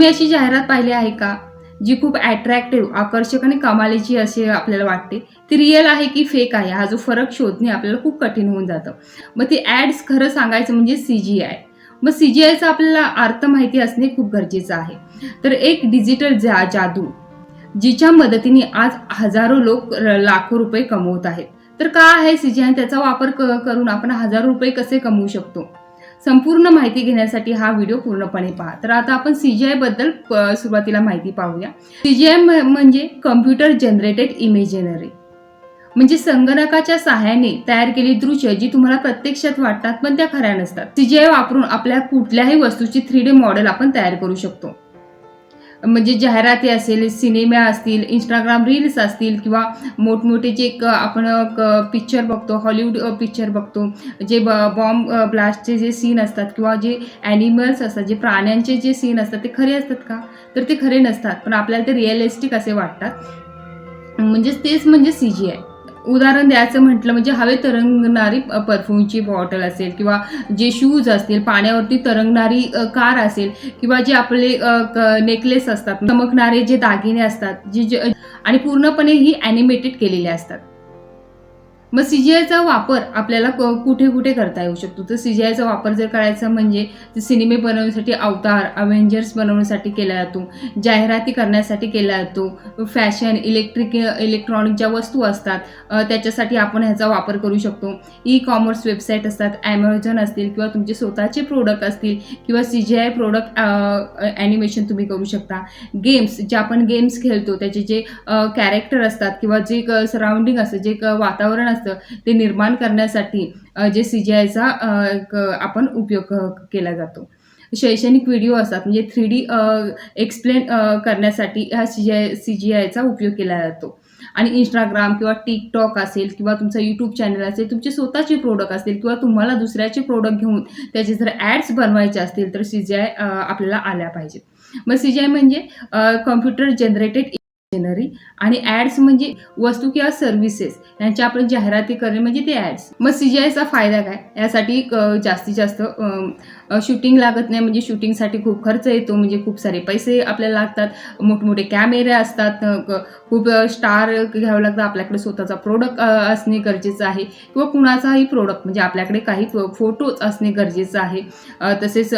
तुम्ही अशी जाहिरात पाहिली आहे का? जी खूप अट्रॅक्टिव्ह आकर्षक आणि कमालीची अशी आपल्याला वाटते. ती रिअल आहे की फेक आहे? हा जो फरक शोधणे आपल्याला खूप कठीण होऊन जातं. मग ती ॲड्स खरं सांगायचं म्हणजे सी जी आय मग सी जी आयचा आपल्याला अर्थ माहिती असणे खूप गरजेचं आहे. तर एक डिजिटल जा जादू जिच्या मदतीने आज हजारो लोक लाखो रुपये कमवत आहेत. तर का आहे सी जी आय त्याचा वापर क- करून आपण हजारो रुपये कसे कमवू शकतो? संपूर्ण माहिती घेण्यासाठी हा व्हिडिओ पूर्णपणे पहा. तर आता आपण सीजीआयबद्दल प- सुरुवातीला माहिती पाहूया. सीजीआय म्हणजे कम्प्युटर जनरेटेड इमेजिनरी म्हणजे संगणकाच्या सहाय्याने तयार केली दृश्य जी तुम्हाला प्रत्यक्षात वाटतात पण त्या खऱ्या नसतात. सीजीआय वापरून आपल्या कुठल्याही वस्तूची थ्री डी मॉडेल आपण तयार करू शकतो. म्हणजे जाहिराती असेल सिनेमा असतील इंस्टाग्राम रील्स असतील किंवा मोठमोठे जे क- आपण पिक्चर बघतो हॉलिवूड पिक्चर बघतो जे ब बॉम्ब ब्लास्टचे जे सीन असतात किंवा जे ॲनिमल्स असतात जे प्राण्यांचे जे सीन असतात ते खरे असतात का? तर ते खरे नसतात पण आपल्याला ते रिअलिस्टिक असे वाटतात. म्हणजेच तेच म्हणजे सी जी आय उदाहरण द्यायचं म्हटलं म्हणजे हवे तरंगणारी परफ्यूमची बॉटल असेल किंवा जे शूज असतील पाण्यावरती तरंगणारी कार असेल किंवा जे आपले नेकलेस असतात चमकणारे जे दागिने असतात जे जे आणि पूर्णपणे ही ॲनिमेटेड केलेले असतात. मग सी जी आयचा वापर आपल्याला क- कुठे कुठे करता येऊ शकतो? तर सी जी आयचा वापर जर करायचा म्हणजे सिनेमे बनवण्यासाठी अवतार अव्हेंजर्स बनवण्यासाठी केला जातो जाहिराती करण्यासाठी केला जातो फॅशन इलेक्ट्रिक इलेक्ट्रॉनिक ज्या वस्तू असतात त्याच्यासाठी आपण ह्याचा वापर करू शकतो. ई कॉमर्स वेबसाईट असतात ॲमेझॉन असतील किंवा तुमचे स्वतःचे प्रोडक्ट असतील किंवा C G I product animation तुम्ही करू शकता. गेम्स जे आपण गेम्स खेळतो त्याचे जे कॅरेक्टर असतात किंवा जे सराउंडिंग असतं जे क- वातावरण असतं ते निर्माण करण्यासाठी जे सी जी आयचा आपण उपयोग केला जातो. शैक्षणिक व्हिडिओ असतात म्हणजे थ्री डी एक्सप्लेन करण्यासाठी हा C G I C G आयचा उपयोग केला जातो. आणि इंस्टाग्राम किंवा टिकटॉक असेल किंवा तुमचा यूट्यूब चॅनल असेल तुमचे स्वतःचे प्रोडक्ट असतील किंवा तुम्हाला दुसऱ्याचे प्रोडक्ट घेऊन त्याचे जर ॲड्स बनवायचे असतील तर सी जी आय आपल्याला आल्या पाहिजेत. मग सी जी आय म्हणजे कॉम्प्युटर जनरेटेड मशिनरी आणि ॲड्स म्हणजे वस्तू किंवा सर्व्हिसेस यांच्या आपण जाहिराती करणे म्हणजे ते ॲड्स मग सीजीआयचा फायदा काय? यासाठी जास्तीत जास्त शूटिंग लागत नाही. म्हणजे शूटिंगसाठी खूप खर्च येतो. म्हणजे खूप सारे पैसे आपल्याला लागतात. मोठमोठे कॅमेरे असतात. खूप स्टार घ्यावं लागतं. आपल्याकडे स्वतःचा प्रोडक्ट असणे गरजेचं आहे. किंवा कुणाचाही प्रोडक्ट म्हणजे आपल्याकडे काही फोटोज असणे गरजेचं आहे. तसेच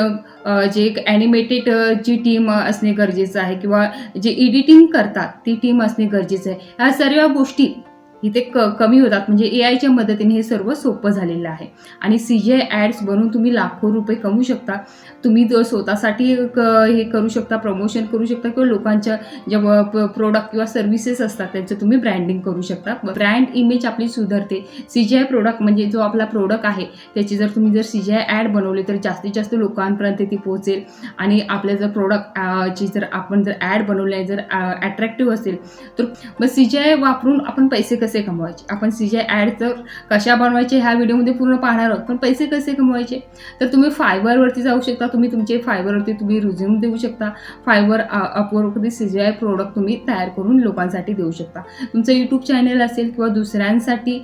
जे एक ॲनिमेटेड जी टीम असणे गरजेचं आहे. किंवा जे एडिटिंग करतात ती टीम असणे गरजेचं आहे. ह्या सर्व गोष्टी इथे क कमी होतात. म्हणजे ए आयच्या मदतीने हे सर्व सोपं झालेलं आहे. आणि सी जी आय ॲड्स बनवून तुम्ही लाखो रुपये कमवू शकता. तुम्ही जो स्वतःसाठी क हे करू शकता प्रमोशन करू शकता किंवा लोकांच्या ज्या प्रोडक्ट किंवा सर्व्हिसेस असतात त्यांचं तुम्ही ब्रँडिंग करू शकता. ब्रँड इमेज आपली सुधारते. सी जी आय प्रोडक्ट म्हणजे जो आपला प्रोडक्ट आहे त्याची जर तुम्ही जर सी जी आय ॲड बनवली तर जास्तीत जास्त लोकांपर्यंत ती पोहोचेल. आणि आपल्या जर प्रोडक्ट ची जर आपण जर ॲड बनवली आहे जर अट्रॅक्टिव्ह असेल तर मग सी जी आय वापरून आपण पैसे कसे कमवायचे. आपण सी जे आय ॲड तर कशा बनवायचे ह्या व्हिडिओमध्ये पूर्ण पाहणार आहोत. पण पैसे कसे कमवायचे? तर तुम्ही फायबरवरती जाऊ शकता. तुम्ही तुमचे फायबरवरती तुम्ही रिझ्यूम देऊ शकता. फायबर अपवरवरती सी जे आय प्रोडक्ट तुम्ही तयार करून लोकांसाठी देऊ शकता. तुमचं यूट्यूब चॅनल असेल किंवा दुसऱ्यांसाठी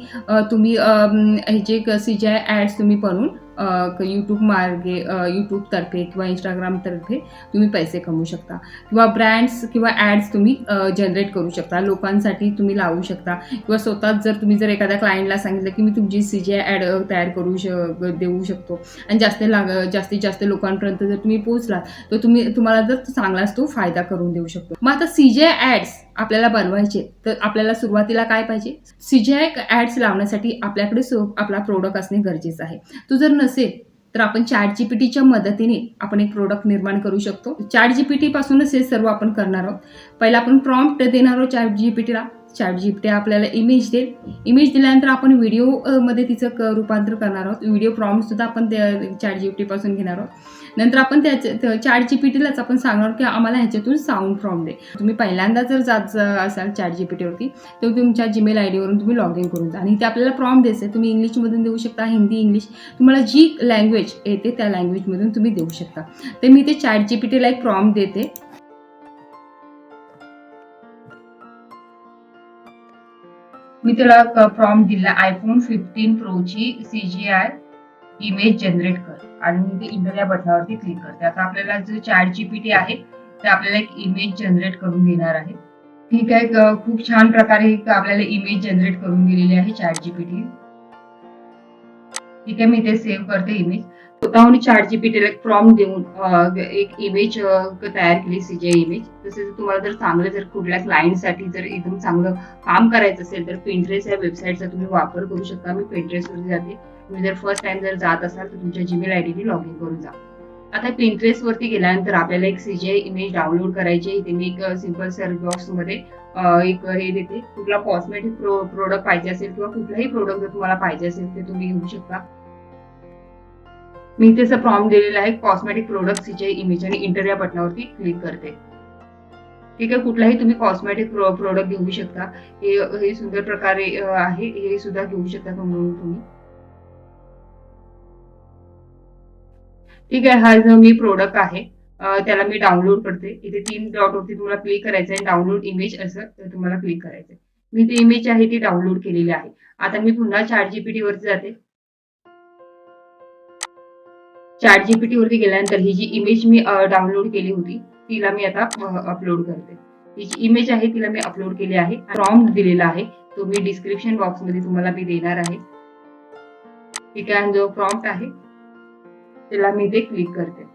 तुम्ही ह्याचे सी जी आय ॲड्स तुम्ही बनवून यूट्यूब मार्गे यूट्यूबतर्फे किंवा इंस्टाग्रामतर्फे तुम्ही पैसे कमवू शकता. किंवा ब्रँड्स किंवा ॲड्स तुम्ही जनरेट करू शकता. लोकांसाठी तुम्ही लावू शकता. किंवा स्वतःच जर तुम्ही जर एखाद्या क्लायंटला सांगितलं की मी तुमची सी जी ॲड तयार करू श देऊ शकतो. आणि जास्त लाग जास्तीत जास्त लोकांपर्यंत जर तुम्ही पोहोचलात तर तुम्ही तुम्हाला जर चांगलाच तो फायदा करून देऊ शकतो. मग आता सी जी ॲड्स आपल्याला बनवायचे तर आपल्याला सुरुवातीला काय पाहिजे? सी जी ॲड्स लावण्यासाठी आपल्याकडे सो आपला प्रोडक्ट असणे गरजेचं आहे. तो जर असेल तर आपण चॅट जीपीटीच्या मदतीने आपण एक प्रोडक्ट निर्माण करू शकतो. चॅट जीपीटी पासूनच हे सर्व आपण करणार आहोत. पहिला आपण प्रॉम्प्ट देणार आहोत चॅट जीपीटीला चॅट जीपीटी आपल्याला इमेज देईल. इमेज दिल्यानंतर आपण व्हिडिओमध्ये तिचं क रूपांतर करणार आहोत. व्हिडिओ प्रॉम्प्ट सुद्धा आपण चॅट जीपीटी पासून घेणार आहोत. नंतर आपण त्याच्या चॅट जीपीटीलाच आपण सांगणार की आम्हाला ह्याच्यातून साऊंड प्रॉम्प्ट दे. तुम्ही पहिल्यांदा जर जात असाल चॅट जीपीटीवरती तर तुमच्या जीमेल आय डीवरून तुम्ही लॉग इन करून जा. आणि ते आपल्याला प्रॉम्प्ट द्यायचं आहे तुम्ही इंग्लिशमधून देऊ शकता हिंदी इंग्लिश तुम्हाला जी लँग्वेज येते त्या लँग्वेजमधून तुम्ही देऊ शकता. तर मी ते चॅट जीपीटीला एक प्रॉम्प्ट देते. मी त्याला प्रॉम्प्ट दिला iPhone fifteen प्रोची C G I image generate कर. आणि मी ते इंटर या बटनावरती क्लिक करते. आता आपल्याला जे चॅट जीपीटी आहे ते आपल्याला एक इमेज जनरेट करून देणार आहे. ठीक आहे खूप छान प्रकारे आपल्याला इमेज जनरेट करून दिलेली आहे चॅट जीपीटी ठीक आहे मी ते सेव्ह करते इमेज स्वतःहून चॅट जीपीटीला एक फॉर्म देऊन एक इमेज तयार केली सीजे इमेज तसेच तुम्हाला जर चांगलं जर कुठल्या क्लायंटसाठी जर एकदम चांगलं काम करायचं असेल तर पिंट्रेस या वेबसाईटचा तुम्ही वापर करू शकता. मी पिंट्रेसवरती जाते. तुम्ही जर फर्स्ट टाइम जर जात असाल तर तुमच्या जीमेल आय डीने लॉग इन करून जा. आता पिंट्रेस वरती गेल्यानंतर आपल्याला एक सीजे इमेज डाउनलोड करायची इथे मी एक सिंपल सर्च बॉक्समध्ये एक हे देते. कुठला कॉस्मेटिक प्रोडक्ट पाहिजे असेल किंवा कुठलाही प्रोडक्ट जर तुम्हाला पाहिजे असेल ते तुम्ही घेऊ शकता. मी इथे फॉर्म दिलेला आहे कॉस्मेटिक प्रोडक्ट हिचे इमेज आणि इंटर या बटनावरती क्लिक करते. ठीक आहे? कुठलाही तुम्ही कॉस्मेटिक प्रोडक्ट घेऊ शकता. हे हे सुंदर प्रकारे आहे. हे सुद्धा घेऊ शकता म्हणून तुम्ही. ठीक आहे? हा जो मी प्रोडक्ट आहे त्याला मी डाउनलोड करते. इथे तीन डॉट वरती तुम्हाला क्लिक करायचं आहे. डाउनलोड इमेज असं तुम्हाला क्लिक करायचं आहे. मी ती इमेज आहे ती डाउनलोड केलेली आहे. आता मी पुन्हा चार जीपीटी वरती जाते. चॅट जीपीटी वरती गेल्यानंतर ही जी इमेज मी डाउनलोड केली होती तिला मी आता अपलोड करते. ही जी इमेज आहे तिला मी अपलोड केली आहे. प्रॉम्प्ट दिलेला आहे. तो मी डिस्क्रिप्शन बॉक्समध्ये तुम्हाला मी देणार आहे. ठीक आहे जो प्रॉम्प्ट आहे त्याला मी ते क्लिक करते.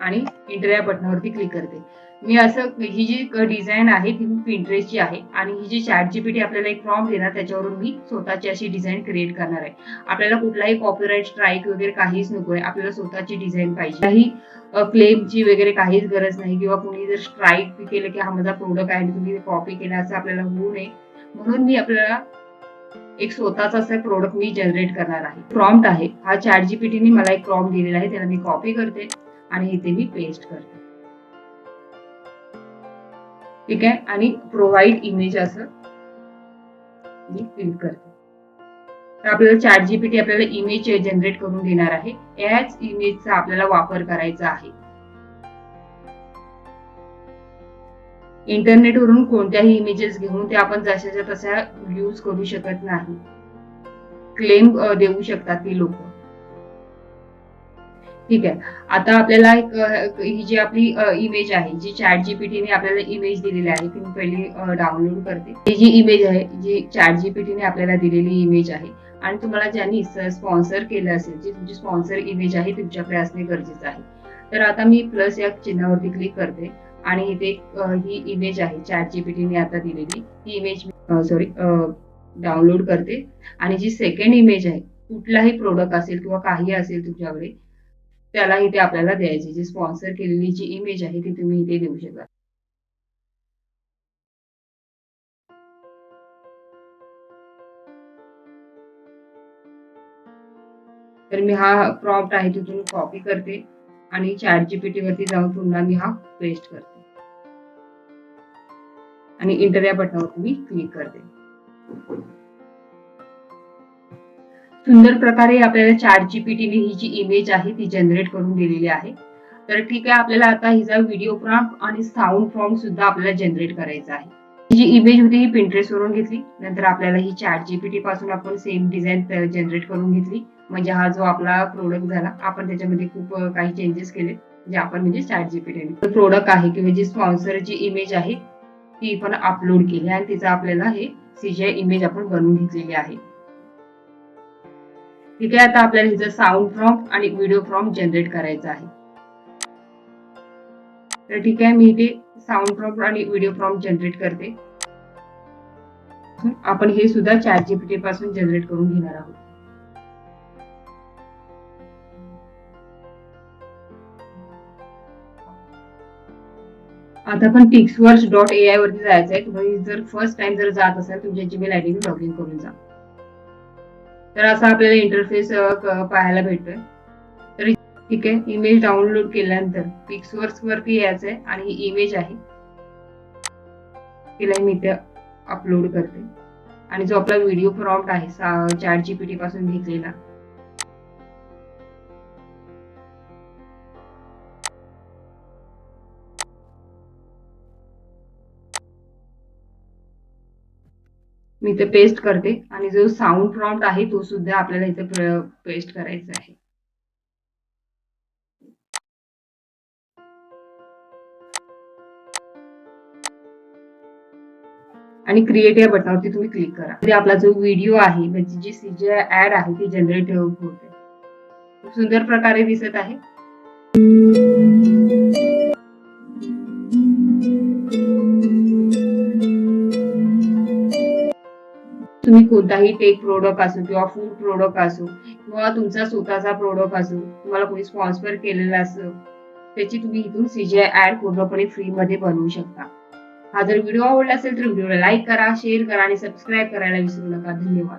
आणि इंटर या बटनावरती क्लिक करते. मी असं ही जी डिझाईन आहे ती पिंट्रेसची आहे. आणि ही जी चॅट जीपीटी आपल्याला एक फॉर्म देणार त्याच्यावरून मी स्वतःची अशी डिझाईन क्रिएट करणार आहे. आपल्याला कुठलाही कॉपीराईट स्ट्राईक वगैरे काहीच नको आहे. आपल्याला स्वतःची डिझाईन पाहिजे. काही क्लेमची वगैरे काहीच गरज नाही. किंवा कुणी जर स्ट्राईक केलं की हा माझा प्रोडक्ट आहे आणि तुम्ही कॉपी केला असं आपल्याला होऊ नये. म्हणून मी आपल्याला एक स्वतःचा असा प्रोडक्ट मी जनरेट करणार आहे. प्रॉम्प्ट आहे. हा चॅट जीपीटीने मला एक प्रॉम्प्ट दिलेला आहे. त्याला मी कॉपी करते आणि इथे मी पेस्ट करते. ठीक आहे? आणि प्रोव्हाइड इमेज असं मी फिल करते. तर आपल्याला चॅट जीपीटी आपल्याला इमेज जनरेट करून देणार आहे. याच इमेजचा आपल्याला वापर करायचा आहे. इंटरनेटवरून कोणत्याही इमेजेस घेऊन ते आपण जशाच्या तशा यूज करू शकत नाही. क्लेम देऊ शकतात ती लोक. ठीक आहे. आता आपल्याला एक ही जी आपली इमेज आहे जी चॅट जीपीटीने आपल्याला इमेज दिलेली आहे ती मी पहिली डाउनलोड करते. ही जी इमेज आहे जी चॅट जीपीटीने आपल्याला दिलेली इमेज आहे आणि तुम्हाला ज्यांनी स्पॉन्सर केलं असेल जी तुमची स्पॉन्सर इमेज आहे तुमच्याकडे असणे गरजेचं आहे. तर आता मी प्लस या चिन्हावरती क्लिक करते आणि इथे ही इमेज आहे चॅट जीपीटीने आता दिलेली. ही इमेज सॉरी डाउनलोड करते. आणि जी सेकंड इमेज आहे कुठलाही प्रोडक्ट असेल किंवा काही असेल तुमच्याकडे त्याला इथे आपल्याला द्यायची जी स्पॉन्सर केलेली जी इमेज आहे ती तुम्ही इथे देऊ शकता. तर मी हा प्रॉम्प्ट आहे तिथून कॉपी करते आणि चॅट जीपीटी वरती जाऊन पुन्हा मी हा पेस्ट करते. आणि इंटर या बटनावरती मी क्लिक करते. सुंदर प्रकारे आपल्याला चॅट जीपीटीने ही जी इमेज आहे ती जनरेट करून दिलेली आहे. तर ठीक आहे आपल्याला आता हिचा व्हिडिओ प्रॉम्प्ट आणि साऊंड प्रॉम्प्ट सुद्धा आपल्याला जनरेट करायचा आहे. ही जी इमेज होती ही पिंटरेस्ट वरून घेतली. नंतर आपल्याला ही चॅट जीपीटी पासून आपण सेम डिझाईन जनरेट करून घेतली. म्हणजे हा जो आपला प्रोडक्ट झाला आपण त्याच्यामध्ये खूप काही चेंजेस केले जे आपण म्हणजे चॅट जीपीटी प्रोडक्ट आहे किंवा जी स्पॉन्सरची इमेज आहे ती पण अपलोड केली आणि तिचा आपल्याला हे सीजीआय इमेज आपण बनवून घेतलेली आहे. ठीक आहे आता आपल्याला हिचं साऊंड प्रॉम्प्ट आणि व्हिडिओ प्रॉम्प्ट जनरेट करायचा आहे. तर ठीक आहे मी इथे साऊंड प्रॉम्प्ट आणि व्हिडिओ प्रॉम्प्ट जनरेट करते. आपण हे सुद्धा चॅट जीपीटी पासून जनरेट करून घेणार आहोत. आता आपण टिक्सवर्स डॉट ए आय वरती जायचं आहे तुम्ही जर फर्स्ट टाइम जर जात असाल तुमच्या Gmail I D log in करून जा. तर असा आपल्याला इंटरफेस पाहायला भेटतोय. तर ठीक आहे इमेज डाउनलोड केल्यानंतर पिक्सवर्स वरती यायचं आहे आणि ही इमेज आहे. तिला मी इथे अपलोड करते. आणि जो आपला व्हिडिओ प्रॉम्प्ट आहे चॅट जीपीटी पासून घेतलेला मी ते पेस्ट करते. आणि जो साऊंड प्रॉम्प्ट आहे तो सुद्धा आपल्याला इथे पेस्ट करायचा आहे. आणि क्रिएट या बटनावरती तुम्ही क्लिक करा. म्हणजे आपला जो व्हिडिओ आहे म्हणजे जी सीजे ऍड आहे ती जनरेट होते. खूप सुंदर प्रकारे दिसत आहे. तुम्ही कोणताही टेक प्रोडक्ट असो किंवा फूड प्रोडक्ट असो किंवा तुमचा स्वतःचा प्रोडक्ट असो तुम्हाला कोणी स्पॉन्सर केलेला असो त्याची तुम्ही इथून सीजीआय ऍड पूर्णपणे फ्री मध्ये बनवू शकता. हा जर व्हिडिओ आवडला असेल तर व्हिडिओला लाईक करा शेअर करा आणि सबस्क्राईब करायला विसरू नका. धन्यवाद.